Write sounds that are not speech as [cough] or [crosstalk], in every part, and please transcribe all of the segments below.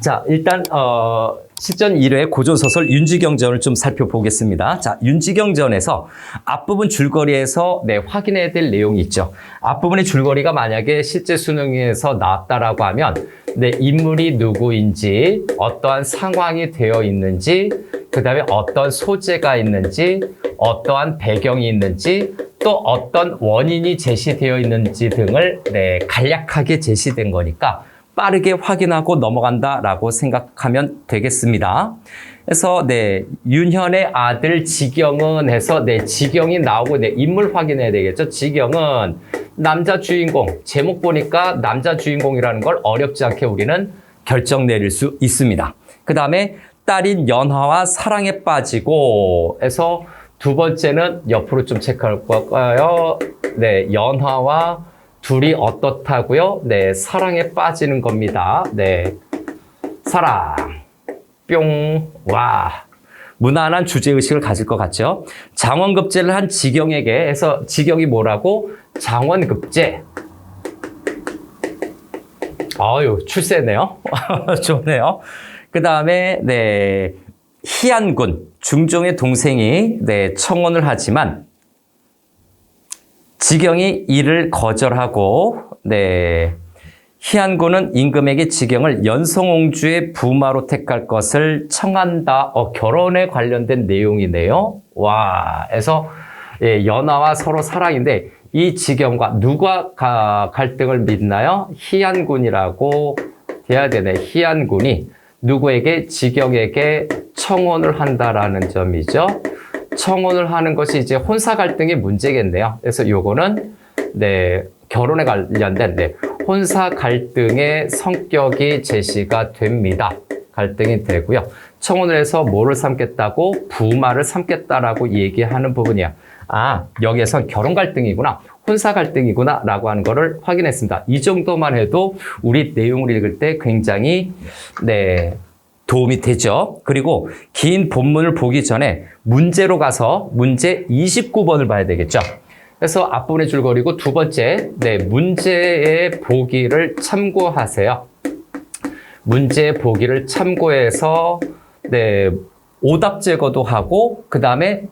자, 일단 어 실전 1회 고전소설 윤지경전을 좀 살펴보겠습니다. 자, 윤지경전에서 앞부분 줄거리에서 네, 확인해야 될 내용이 있죠. 앞부분의 줄거리가 만약에 실제 수능에서 나왔다라고 하면 네, 인물이 누구인지, 어떠한 상황이 되어 있는지, 그 다음에 어떤 소재가 있는지, 어떠한 배경이 있는지, 또 어떤 원인이 제시되어 있는지 등을 네, 간략하게 제시된 거니까 빠르게 확인하고 넘어간다라고 생각하면 되겠습니다. 그래서 네 윤현의 아들 지경은 해서 네 지경이 나오고 네 인물 확인해야 되겠죠. 지경은 남자 주인공 제목 보니까 남자 주인공이라는 걸 어렵지 않게 우리는 결정 내릴 수 있습니다. 그 다음에 딸인 연화와 사랑에 빠지고 해서 두 번째는 옆으로 좀 체크할 거까요. 네 연화와 둘이 어떻다고요? 네, 사랑에 빠지는 겁니다. 네, 사랑, 뿅, 와. 무난한 주제의식을 가질 것 같죠? 장원급제를 한 지경에게 해서 지경이 뭐라고? 장원급제. 아유, 출세네요. [laughs] 좋네요. 그 다음에, 네, 희안군, 중종의 동생이, 네, 청혼을 하지만, 지경이 이를 거절하고 네 희안군은 임금에게 지경을 연성옹주의 부마로 택할 것을 청한다. 어, 결혼에 관련된 내용이네요. 와, 그래서 예, 연하와 서로 사랑인데 이 지경과 누가 가, 갈등을 믿나요? 희안군이라고 돼야 되네. 희안군이 누구에게 지경에게 청혼을 한다라는 점이죠. 청혼을 하는 것이 이제 혼사 갈등의 문제겠네요. 그래서 요거는 네, 결혼에 관련된 네, 혼사 갈등의 성격이 제시가 됩니다. 갈등이 되고요. 청혼을 해서 뭐를 삼겠다고 부마를 삼겠다라고 얘기하는 부분이야. 아, 여기에선 결혼 갈등이구나. 혼사 갈등이구나 라고 하는 거를 확인했습니다. 이 정도만 해도 우리 내용을 읽을 때 굉장히 네, 도움이 되죠. 그리고 긴 본문을 보기 전에 문제로 가서 문제 29번을 봐야 되겠죠. 그래서 앞부분의 줄거리고 두 번째, 네, 문제의 보기를 참고하세요. 문제 보기를 참고해서 네, 오답 제거도 하고 그 다음에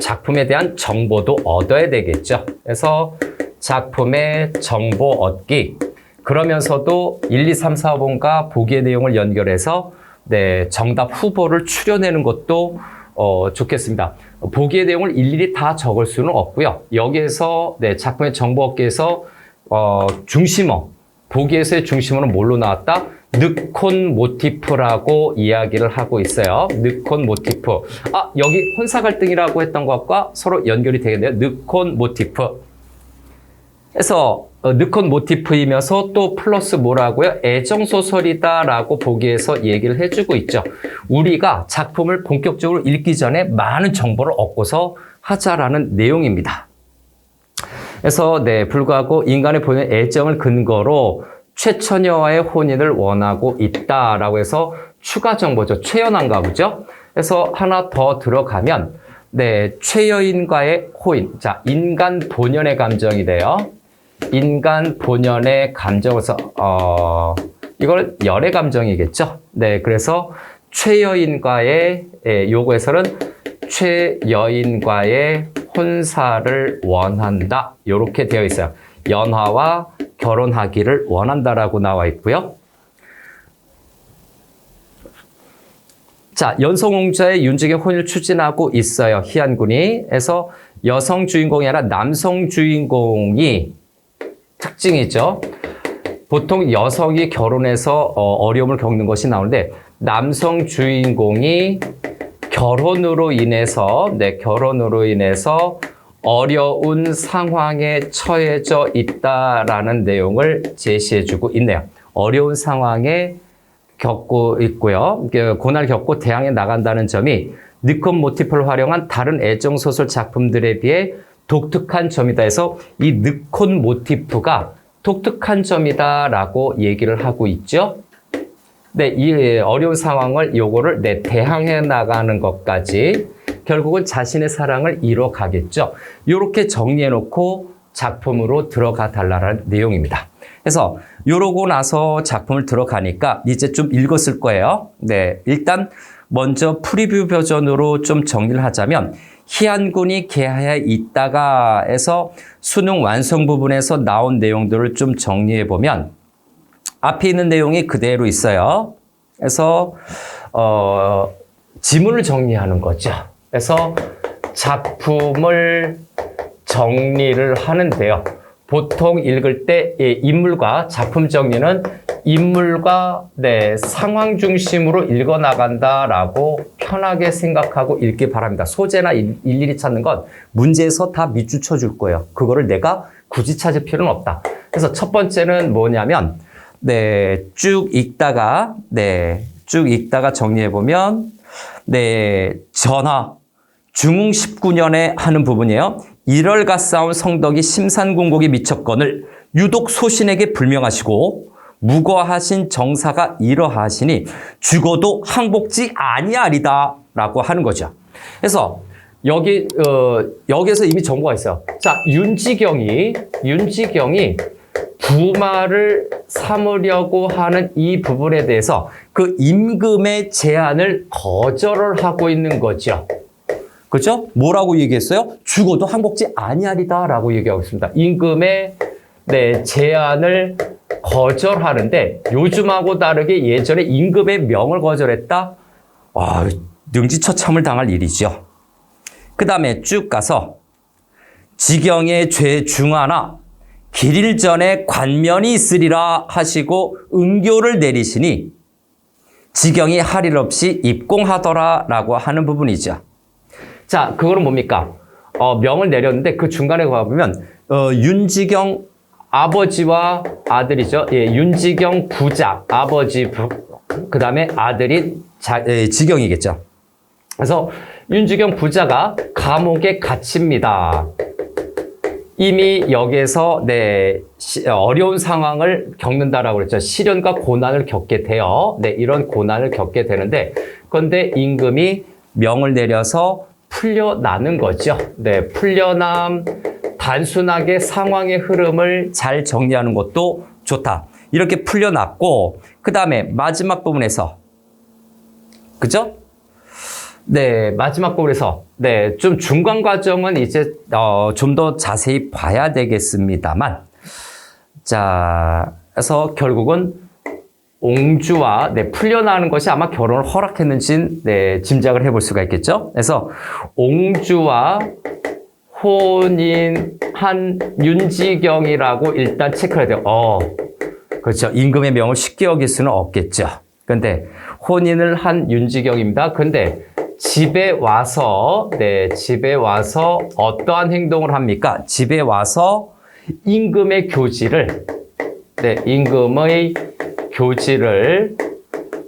작품에 대한 정보도 얻어야 되겠죠. 그래서 작품의 정보 얻기 그러면서도 1, 2, 3, 4번과 보기의 내용을 연결해서 네, 정답 후보를 추려내는 것도 어, 좋겠습니다. 보기의 내용을 일일이 다 적을 수는 없고요. 여기에서 네, 작품의 정보 얻기에서 어, 중심어, 보기에서의 중심어는 뭘로 나왔다? 늑콘 모티프라고 이야기를 하고 있어요. 늑콘 모티프. 아, 여기 혼사 갈등이라고 했던 것과 서로 연결이 되겠네요. 늑콘 모티프. 어, 느콘 모티프이면서 또 플러스 뭐라고요? 애정소설이다라고 보기에서 얘기를 해주고 있죠. 우리가 작품을 본격적으로 읽기 전에 많은 정보를 얻고서 하자라는 내용입니다. 그래서 네, 불구하고 인간의 본연 애정을 근거로 최처녀와의 혼인을 원하고 있다라고 해서 추가 정보죠. 최연한가 보죠. 그래서 하나 더 들어가면 네, 최여인과의 호인. 자, 인간 본연의 감정이 돼요. 인간 본연의 감정에서 어, 이걸 열의 감정이겠죠. 네, 그래서 최여인과의 예, 요거에서는 최여인과의 혼사를 원한다. 이렇게 되어 있어요. 연화와 결혼하기를 원한다라고 나와 있고요. 자, 연성홍자의 윤직의 혼을 추진하고 있어요. 희한군이. 해서 여성 주인공이 아니라 남성 주인공이 특징이 있죠. 보통 여성이 결혼해서 어, 어려움을 겪는 것이 나오는데 남성 주인공이 결혼으로 인해서 네, 결혼으로 인해서 어려운 상황에 처해져 있다라는 내용을 제시해 주고 있네요. 어려운 상황에 겪고 있고요. 그 고난을 겪고 대항해 나간다는 점이 니콘 모티프를 활용한 다른 애정 소설 작품들에 비해 독특한 점이다 해서 이 느콘 모티프가 독특한 점이다라고 얘기를 하고 있죠. 네, 이 어려운 상황을 요거를 내 대항해 나가는 것까지 결국은 자신의 사랑을 이뤄 가겠죠. 이렇게 정리해 놓고 작품으로 들어가 달라는 내용입니다. 그래서 요러고 나서 작품을 들어가니까 이제 좀 읽었을 거예요. 네. 일단 먼저 프리뷰 버전으로 좀 정리를 하자면 희한군이 개하에 있다가 해서 수능 완성 부분에서 나온 내용들을 좀 정리해 보면 앞에 있는 내용이 그대로 있어요. 그래서 어, 지문을 정리하는 거죠. 그래서 작품을 정리를 하는데요. 보통 읽을 때 예, 인물과 작품 정리는 인물과 네, 상황 중심으로 읽어 나간다라고 편하게 생각하고 읽기 바랍니다. 소재나 일- 일일이 찾는 건 문제에서 다 밑줄 쳐줄 거예요. 그거를 내가 굳이 찾을 필요는 없다. 그래서 첫 번째는 뭐냐면 네, 쭉 읽다가 네, 쭉 읽다가 정리해 보면 네, 전하 중흥 19년에 하는 부분이에요. 일월가 싸운 성덕이 심산궁곡이 미쳤건을 유독 소신에게 불명하시고 무거하신 정사가 이러하시니 죽어도 항복지 아니하리다 라고 하는 거죠. 그래서 여기 어, 여기에서 이미 정보가 있어요. 자 윤지경이 윤지경이 부마를 삼으려고 하는 이 부분에 대해서 그 임금의 제안을 거절을 하고 있는 거죠. 그죠? 뭐라고 얘기했어요? 죽어도 항복지 아니하리다라고 얘기하고 있습니다. 임금의 네, 제안을 거절하는데 요즘하고 다르게 예전에 임금의 명을 거절했다. 와, 능지처참을 당할 일이죠. 그 다음에 쭉 가서 지경의 죄 중하나 길일 전에 관면이 있으리라 하시고 은교를 내리시니 지경이 할 일 없이 입공하더라라고 하는 부분이죠. 자, 그거는 뭡니까? 어, 명을 내렸는데 그 중간에 가보면 어, 윤지경 아버지와 아들이죠. 예, 윤지경 부자 아버지 부, 그 다음에 아들이 자, 예, 지경이겠죠. 그래서 윤지경 부자가 감옥에 갇힙니다. 이미 여기에서 네 시- 어려운 상황을 겪는다라고 그랬죠. 시련과 고난을 겪게 돼요. 네 이런 고난을 겪게 되는데 그런데 임금이 명을 내려서 풀려나는 거죠. 네 풀려남 단순하게 상황의 흐름을 잘 정리하는 것도 좋다. 이렇게 풀려났고 그 다음에 마지막 부분에서 그죠? 네, 마지막 부분에서 네, 좀 중간 과정은 이제 어, 좀 더 자세히 봐야 되겠습니다만, 자, 그래서 결국은 옹주와 네, 풀려나는 것이 아마 결혼을 허락했는지 네, 짐작을 해볼 수가 있겠죠. 그래서 옹주와 혼인한 윤지경이라고 일단 체크해야 돼요. 어, 그렇죠. 임금의 명을 쉽게 어길 수는 없겠죠. 근데 혼인을 한 윤지경입니다. 근데 집에 와서 네, 집에 와서 어떠한 행동을 합니까? 집에 와서 임금의 교지를 네, 임금의 교지를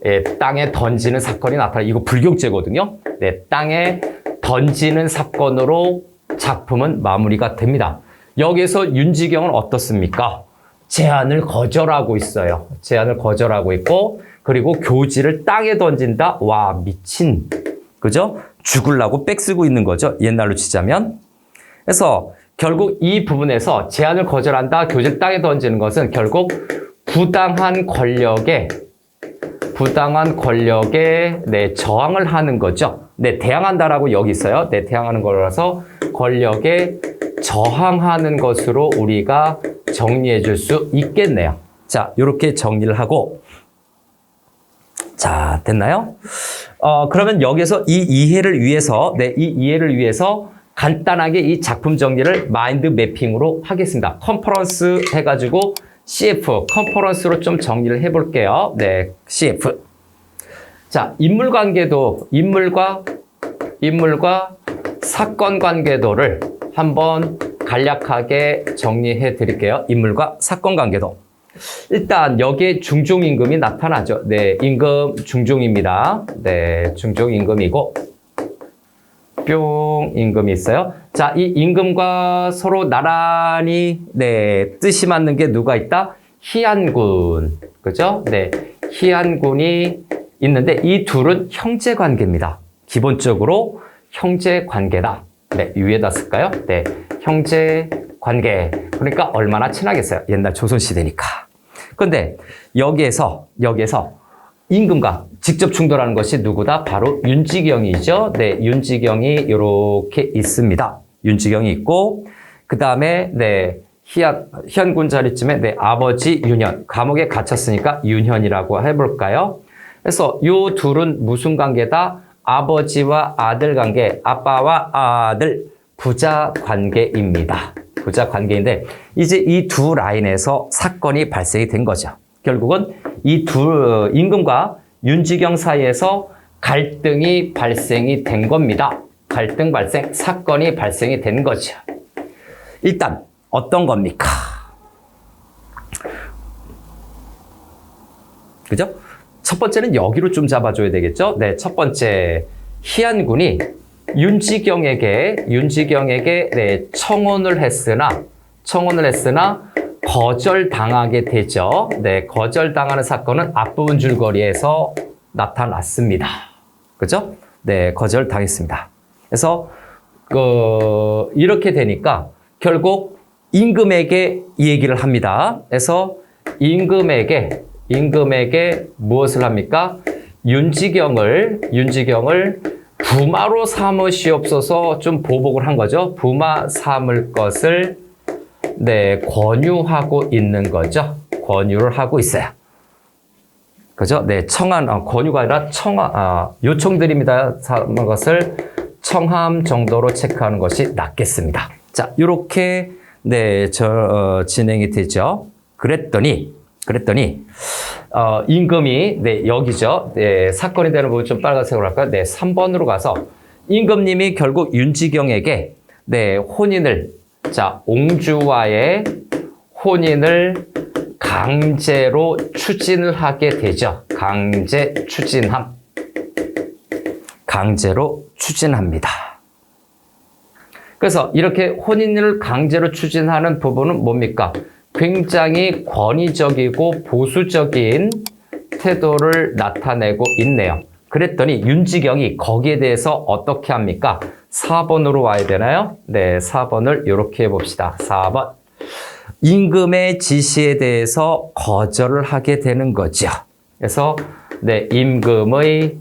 예, 땅에 던지는 사건이 나타나. 이거 불경죄거든요. 네, 땅에 던지는 사건으로 작품은 마무리가 됩니다. 여기서 윤지경은 어떻습니까? 제안을 거절하고 있어요. 제안을 거절하고 있고, 그리고 교지를 땅에 던진다? 와, 미친. 그죠? 죽을라고 백 쓰고 있는 거죠. 옛날로 치자면. 그래서 결국 이 부분에서 제안을 거절한다, 교지를 땅에 던지는 것은 결국 부당한 권력에 부당한 권력에 네, 저항을 하는 거죠. 네, 대항한다라고 여기 있어요. 네, 대항하는 거라서 권력에 저항하는 것으로 우리가 정리해 줄 수 있겠네요. 자, 이렇게 정리를 하고 자, 됐나요? 어, 그러면 여기서 이 이해를 위해서 네, 이 이해를 위해서 간단하게 이 작품 정리를 마인드 매핑으로 하겠습니다. 컨퍼런스 해가지고 CF, 컨퍼런스로 좀 정리를 해볼게요. 네, CF. 자, 인물 관계도, 인물과, 인물과 사건 관계도를 한번 간략하게 정리해 드릴게요. 인물과 사건 관계도. 일단 여기에 중종임금이 나타나죠. 네, 임금 중종입니다. 네, 중종임금이고 뿅 임금이 있어요. 자, 이 임금과 서로 나란히 네, 뜻이 맞는 게 누가 있다? 희안군. 그죠? 네. 희안군이 있는데 이 둘은 형제 관계입니다. 기본적으로 형제 관계다. 네, 위에다 쓸까요? 네. 형제 관계. 그러니까 얼마나 친하겠어요. 옛날 조선 시대니까. 근데 여기에서, 여기에서 임금과 직접 충돌하는 것이 누구다? 바로 윤지경이죠. 네, 윤지경이 이렇게 있습니다. 윤지경이 있고, 그 다음에, 네, 희한, 희한군 자리쯤에 내 아버지 윤현, 감옥에 갇혔으니까 윤현이라고 해볼까요? 그래서 요 둘은 무슨 관계다? 아버지와 아들 관계, 아빠와 아들, 부자 관계입니다. 부자 관계인데, 이제 이 두 라인에서 사건이 발생이 된 거죠. 결국은 이 두 임금과 윤지경 사이에서 갈등이 발생이 된 겁니다. 갈등 발생, 사건이 발생이 된 거죠. 일단 어떤 겁니까? 그죠? 첫 번째는 여기로 좀 잡아줘야 되겠죠? 네, 첫 번째 희한군이 윤지경에게 윤지경에게 네, 청혼을 했으나 청혼을 했으나 거절당하게 되죠. 네, 거절당하는 사건은 앞부분 줄거리에서 나타났습니다. 그죠? 네, 거절당했습니다. 그래서 그 이렇게 되니까 결국 임금에게 이 얘기를 합니다. 그래서 임금에게 임금에게 무엇을 합니까? 윤지경을 윤지경을 부마로 삼으시옵소서 좀 보복을 한 거죠. 부마 삼을 것을 네 권유하고 있는 거죠. 권유를 하고 있어요. 그죠? 네 청한 아, 권유가 아니라 청하 아, 요청드립니다. 삼은 것을 청함 정도로 체크하는 것이 낫겠습니다. 자, 이렇게 네, 저 어, 진행이 되죠. 그랬더니 그랬더니 어, 임금이 네, 여기죠. 네, 사건이 되는 부분 좀 빨간색으로 할까요? 네, 3번으로 가서 임금님이 결국 윤지경에게 네, 혼인을 자, 옹주와의 혼인을 강제로 추진을 하게 되죠. 강제 추진함. 강제로 추진합니다. 그래서 이렇게 혼인을 강제로 추진하는 부분은 뭡니까? 굉장히 권위적이고 보수적인 태도를 나타내고 있네요. 그랬더니 윤지경이 거기에 대해서 어떻게 합니까? 4번으로 와야 되나요? 네, 4번을 이렇게 해봅시다. 4번. 임금의 지시에 대해서 거절을 하게 되는 거죠. 그래서 네, 임금의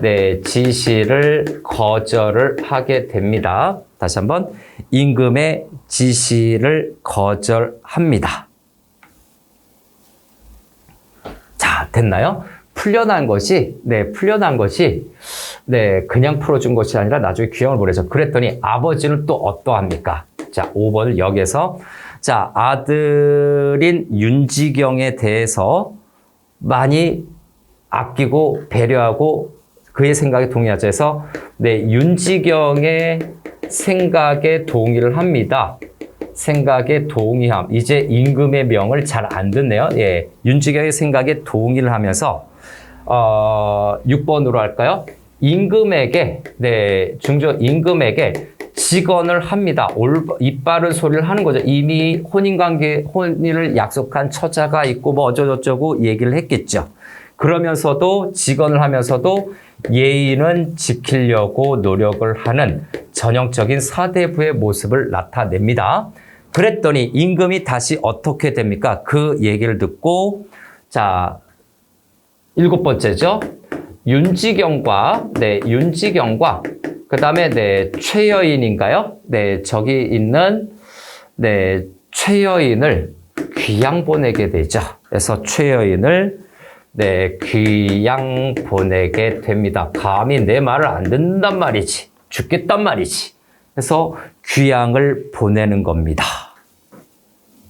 네, 지시를 거절을 하게 됩니다. 다시 한번 임금의 지시를 거절합니다. 자, 됐나요? 풀려난 것이 네, 풀려난 것이 네, 그냥 풀어준 것이 아니라 나중에 귀향을 보내죠. 그랬더니 아버지는 또 어떠합니까? 자, 5번을 여기서 자, 아들인 윤지경에 대해서 많이 아끼고 배려하고 그의 생각에 동의하자 해서 네, 윤지경의 생각에 동의를 합니다. 생각에 동의함. 이제 임금의 명을 잘 안 듣네요. 예. 윤지경의 생각에 동의를 하면서 어, 6번으로 할까요? 임금에게 네, 중조 임금에게 직언을 합니다. 올 이빠른 소리를 하는 거죠. 이미 혼인 관계 혼인을 약속한 처자가 있고 뭐 어쩌고저쩌고 얘기를 했겠죠. 그러면서도 직언을 하면서도 예의는 지키려고 노력을 하는 전형적인 사대부의 모습을 나타냅니다. 그랬더니 임금이 다시 어떻게 됩니까? 그 얘기를 듣고 자 일곱 번째죠. 윤지경과 네 윤지경과 그 다음에 네 최여인인가요? 네 저기 있는 네 최여인을 귀양 보내게 되죠. 그래서 최여인을 네, 귀양 보내게 됩니다. 감히 내 말을 안 듣는단 말이지. 죽겠단 말이지. 그래서 귀양을 보내는 겁니다.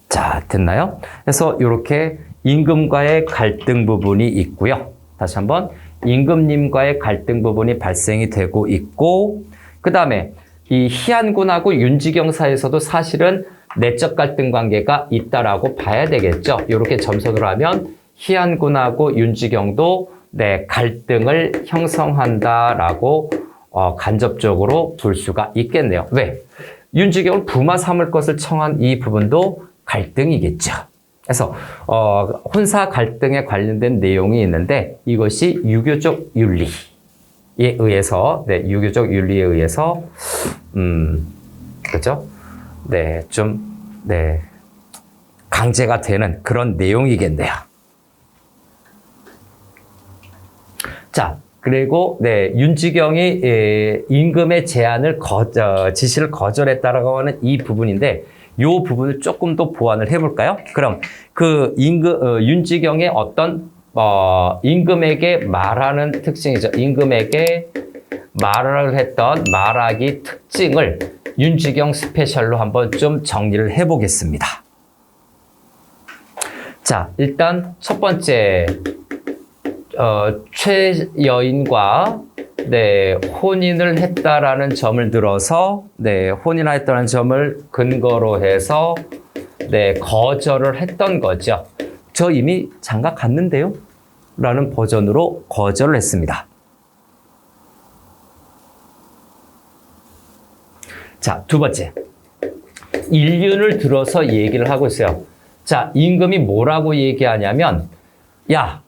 자, 됐나요? 그래서 이렇게 임금과의 갈등 부분이 있고요. 다시 한번 임금님과의 갈등 부분이 발생이 되고 있고 그 다음에 이 희한군하고 윤지경 사이에서도 사실은 내적 갈등 관계가 있다라고 봐야 되겠죠. 이렇게 점선으로 하면 희한군하고 윤지경도 네, 갈등을 형성한다라고 어, 간접적으로 볼 수가 있겠네요. 왜? 윤지경을 부마 삼을 것을 청한 이 부분도 갈등이겠죠. 그래서 어, 혼사 갈등에 관련된 내용이 있는데 이것이 유교적 윤리에 의해서 네, 유교적 윤리에 의해서 음, 그죠? 네, 좀 네, 강제가 되는 그런 내용이겠네요. 자, 그리고 네, 윤지경이 예, 임금의 제안을 거, 어, 지시를 거절했다라고 하는 이 부분인데 이 부분을 조금 더 보완을 해볼까요? 그럼 그 임금 어, 윤지경의 어떤 어, 임금에게 말하는 특징이죠. 임금에게 말을 했던 말하기 특징을 윤지경 스페셜로 한번 좀 정리를 해보겠습니다. 자, 일단 첫 번째 어, 최여인과 네, 혼인을 했다라는 점을 들어서 네, 혼인을 했다는 점을 근거로 해서 네, 거절을 했던 거죠. 저 이미 장가 갔는데요? 라는 버전으로 거절을 했습니다. 자, 두 번째. 인륜을 들어서 얘기를 하고 있어요. 자, 임금이 뭐라고 얘기하냐면, 야,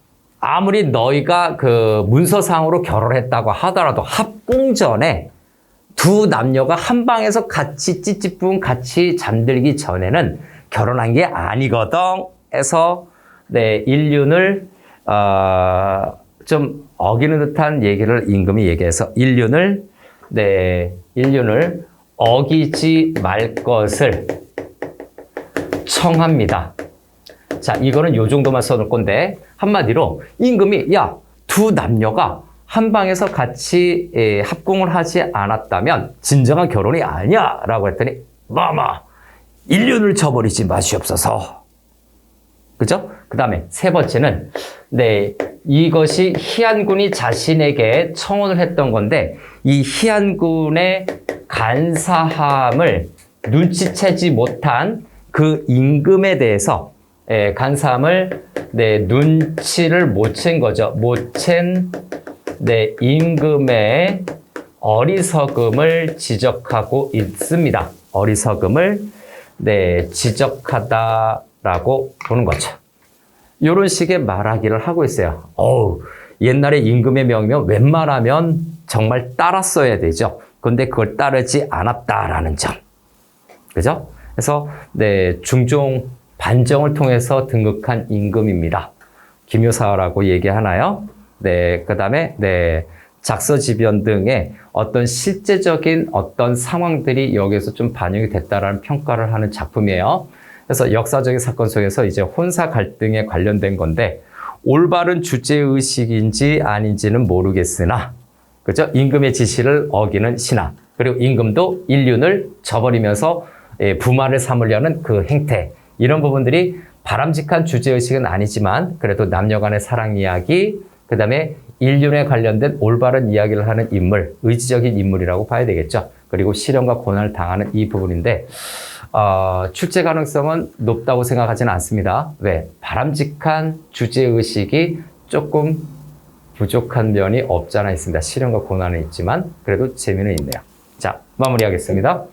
아무리 너희가 그 문서상으로 결혼했다고 하더라도 합궁전에 두 남녀가 한 방에서 같이 찌찌뿡 같이 잠들기 전에는 결혼한 게 아니거든. 해서 네, 인륜을 어, 좀 어기는 듯한 얘기를 임금이 얘기해서 인륜을 네, 인륜을 어기지 말 것을 청합니다. 자, 이거는 요 정도만 써놓을 건데 한마디로 임금이 야, 두 남녀가 한 방에서 같이 예, 합궁을 하지 않았다면 진정한 결혼이 아니야 라고 했더니 마마 인륜을 쳐버리지 마시옵소서. 그죠? 그 다음에 세 번째는, 네, 이것이 희안군이 자신에게 청혼을 했던 건데, 이 희안군의 간사함을 눈치채지 못한 그 임금에 대해서, 예, 간사함을, 네, 눈치를 못 챈 거죠. 못 챈, 네, 임금의 어리석음을 지적하고 있습니다. 어리석음을, 네, 지적하다라고 보는 거죠. 이런 식의 말하기를 하고 있어요. 어우, 옛날에 임금의 명이면 웬만하면 정말 따랐어야 되죠. 근데 그걸 따르지 않았다라는 점. 그죠? 그래서, 네, 중종 반정을 통해서 등극한 임금입니다. 기묘사라고 얘기하나요? 네, 그 다음에, 네, 작서지변 등의 어떤 실제적인 어떤 상황들이 여기에서 좀 반영이 됐다라는 평가를 하는 작품이에요. 그래서 역사적인 사건 속에서 이제 혼사 갈등에 관련된 건데 올바른 주제 의식인지 아닌지는 모르겠으나 그죠? 임금의 지시를 어기는 신하 그리고 임금도 인륜을 저버리면서 예, 부마를 삼으려는 그 행태 이런 부분들이 바람직한 주제 의식은 아니지만 그래도 남녀 간의 사랑 이야기 그 다음에 인륜에 관련된 올바른 이야기를 하는 인물 의지적인 인물이라고 봐야 되겠죠. 그리고 실현과 고난을 당하는 이 부분인데 어, 출제 가능성은 높다고 생각하지는 않습니다. 왜? 바람직한 주제 의식이 조금 부족한 면이 없지 않아 있습니다. 실현과 고난은 있지만 그래도 재미는 있네요. 자, 마무리하겠습니다.